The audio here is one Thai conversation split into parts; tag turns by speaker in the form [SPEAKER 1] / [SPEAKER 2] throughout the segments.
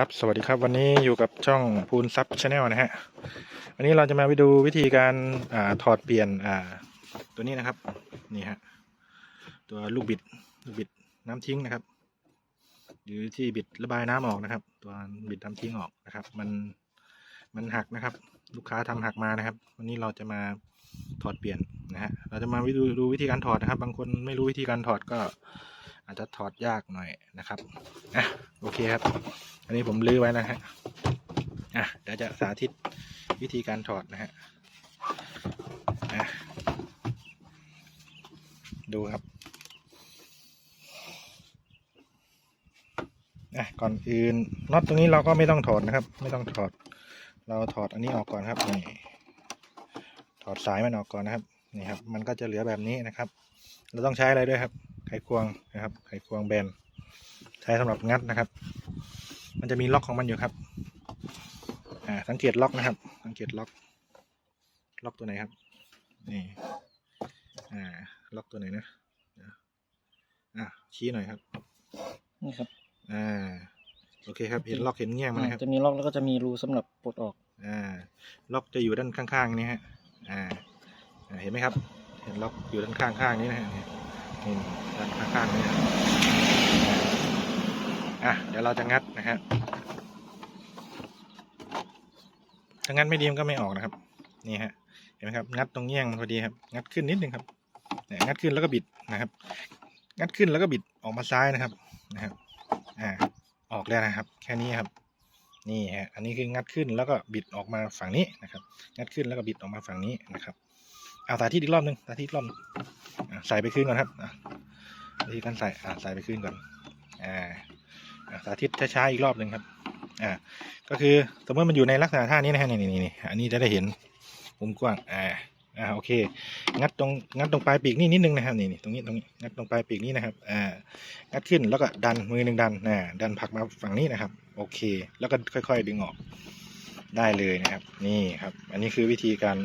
[SPEAKER 1] ครับสวัสดีครับวันนี้อยู่กับช่องพูนซับชาแนลนะฮะวันนี้เราจะมาไปดูวิธีการอ่าถอดเปลี่ยนอ่าตัวนี้นะครับนี่ฮะตัวลูกบิดลูกบิดน้ำทิ้งนะครับ หรือที่บิดระบายน้ำออกนะครับ ตัวบิดน้ำทิ้งออกนะครับ มันมันหักนะครับ ลูกค้าทำหักมานะครับ วันนี้เราจะมาถอดเปลี่ยนนะฮะเราจะมาดูดูวิธีการถอดนะครับ บางคนไม่รู้วิธีการถอดก็ อาจจะถอดยากหน่อยนะครับอะโอเคครับ อันนี้ผมลื้อไว้นะฮะอะเดี๋ยวจะสาธิตวิธีการถอดนะฮะอะดูครับอะก่อนอื่นน็อตตรงนี้เราก็ไม่ต้องถอดนะครับ ไม่ต้องถอด เราถอดอันนี้ออกก่อนครับนี่ถอดสายมันออกก่อนนะครับนี่ครับ มันก็จะเหลือแบบนี้นะครับ เราต้องใช้อะไรด้วยครับ ไขควงนะครับ ไขควงแบน ใช้สำหรับงัดนะครับ มันจะมีล็อกของมันอยู่ครับ อ่า สังเกตล็อกนะครับ สังเกตล็อก ล็อกตัวไหนครับ นี่ อ่า ล็อกตัวไหนนะเดี๋ยวอะชี้หน่อยครับ
[SPEAKER 2] นี่ครับ
[SPEAKER 1] อ่า โอเคครับ เห็นล็อกเห็นเงี้ยงมันนะครับ
[SPEAKER 2] จะมีล็อกแล้วก็จะมีรูสำหรับปลดออก
[SPEAKER 1] อ่า ล็อกจะอยู่ด้านข้างๆ นี้ฮะอ่าอ่า เห็นไหมครับ เห็นล็อกอยู่ด้านข้างๆ นี้นะฮะเนี่ด้านข้างๆนี่อะเดี๋ยวเราจะงัดนะฮะถ้างัดไม่ดีมันก็ไม่ออกนะครับ นี่ฮะเห็นไหมครับ งัดตรงเงี้ยงมันพอดีครับ งัดขึ้นนิดนึงครับงัดขึ้นแล้วก็บิดนะครับ งัดขึ้นแล้วก็บิดออกมาซ้ายนะครับนะครับอ่าออกแล้วนะครับ แค่นี้ครับ นี่ฮะอันนี้คืองัดขึ้นแล้วก็บิดออกมาฝั่งนี้นะครับ งัดขึ้นแล้วก็บิดออกมาฝั่งนี้นะครับเอาสาธิตอีกรอบหนึ่งสาธิตอีกรอบหนึ่ง ใส่ไปขึ้นก่อนครับอะวิธีการใส่อ่าใส่ไปขึ้นก่อนอ่าสาธิตช้าๆอีกรอบหนึ่งครับอ่าก็คือสมมติมันอยู่ในลักษณะท่านี้นะฮะนี่นี่นี่อันนี้จะได้เห็นมุมกว้างอ่าอ่าโอเค งัดตรงงัดตรงปลายปีกนี่นิดนึงนะครับนี่นี่ตรงนี้ตรงนี้งัดตรงปลายปีกนี้นะครับอ่างัดขึ้นแล้วก็ดันมือหนึ่งดันนะดันผลักมาฝั่งนี้นะครับ โอเค แล้วก็ค่อย ๆ ดึงออกได้เลยนะครับ นี่ครับ อันนี้คือวิธีการ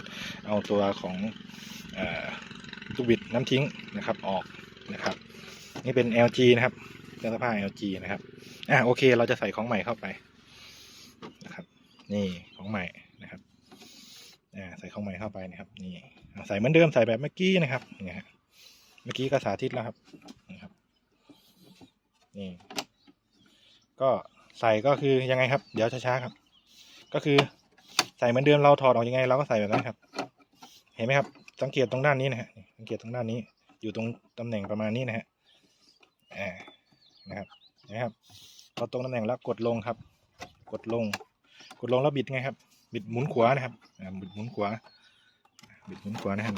[SPEAKER 1] เอาตัวของอ่อ ลูกบิดน้ำทิ้งนะครับออกนะครับ นี่เป็น LG นะครับเครื่องซักผ้า LG นะครับอะโอเค เราจะใส่ของใหม่เข้าไปนะครับ นี่ของใหม่นะครับอ่าใส่ของใหม่เข้าไปนะครับ นี่ใส่เหมือนเดิมใส่แบบเมื่อกี้นะครับนี่ฮะเมื่อกี้ก็สาธิตแล้วครับนะครับ นี่ ก็ใส่ก็คือยังไงครับ เดี๋ยวช้าๆครับ ก็คือใส่เหมือนเดิมเราถอดออกยังไงเราก็ใส่แบบนั้นครับ เห็นไหมครับ สังเกตตรงด้านนี้นะฮะสังเกตตรงด้านนี้ อยู่ตรงตำแหน่งประมาณนี้นะฮะอ่านะครับนไหมครับพอตรงตำแหน่งแล้วกดลงครับ กดลง กดลงแล้วบิดไงครับ บิดหมุนขวานะครับอ่าบิดหมุนขวา บิดหมุนขวานะฮะ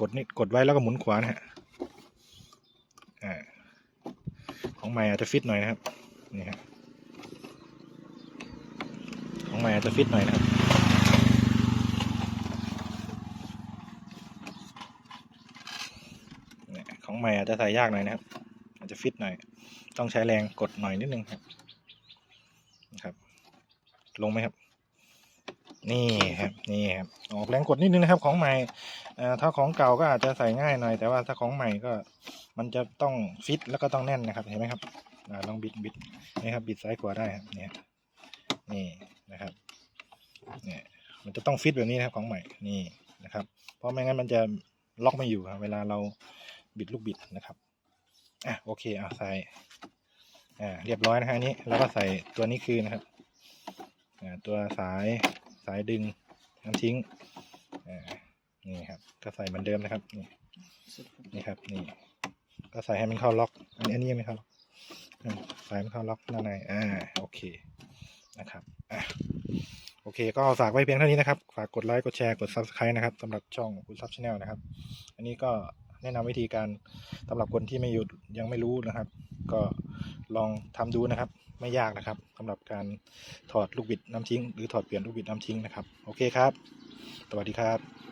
[SPEAKER 1] กดนี่กดไว้แล้วก็หมุนขวานะฮะอ่าของใหม่อาจจะฟิตหน่อยนะครับนี่ครับของใหม่อาจจะฟิตหน่อยนะครับเนี่ยของให ม่อาจจะใส่ยากหน่อยนะครับ อาจจะฟิตหน่อย ต้องใช้แรงกดหน่อยนิดนึงครับนะครับ ลงไหมครับ นี่ครับนี่ครับออกแรงกดนิดนึงนะครับ ของใหม่เอ่อถ้าของเก่าก็อาจจะใส่ง่ายหน่อยแต่ว่าถ้าของใหม่ก็มันจะต้องฟิตแล้วก็ต้องแน่นนะครับเห็นไหมครับอลองบิดบิดนี่ครับบิดซ้ายขวาได้ครับเนี่ยนี่นะครับเนี่ยมันจะต้องฟิตแบบนี้นะครับของใหม่นี่นะครับ เพราะไม่งั้นมันจะล็อกไม่อยู่ครับเวลาเรา บิดลูกบิดนะครับอะโอเคเอะใส่อ่าเรียบร้อยนะฮะอันนี้แล้วก็ใส่ตัวนี้คืนนะครับอ่าตัวสายสายดึงน้ำทิ้งอ่านี่ครับ ก็ใส่เหมือนเดิมนะครับนี่นี่ครับนี่ ก็ใส่ให้มันเข้าล็อก อันนี้ยังไม่เข้าล็อกส่ให้มันเข้าล็อกด้านในอ่าโอเคนะครับอะโอเค ก็ฝากไว้เพียงเท่านี้นะครับ ฝากกดไลค์กดแชร์กด subscribe นะครับสำหรับช่องคุณซับชาแนลนะครับ อันนี้ก็ แนะนำวิธีการสำหรับคนที่ไม่หยุดยังไม่รู้นะครับ ก็ลองทำดูนะครับไม่ยากนะครับสำหรับการถอดลูกบิดน้ำทิ้ง หรือถอดเปลี่ยนลูกบิดน้ำทิ้งนะครับ โอเคครับ สวัสดีครับ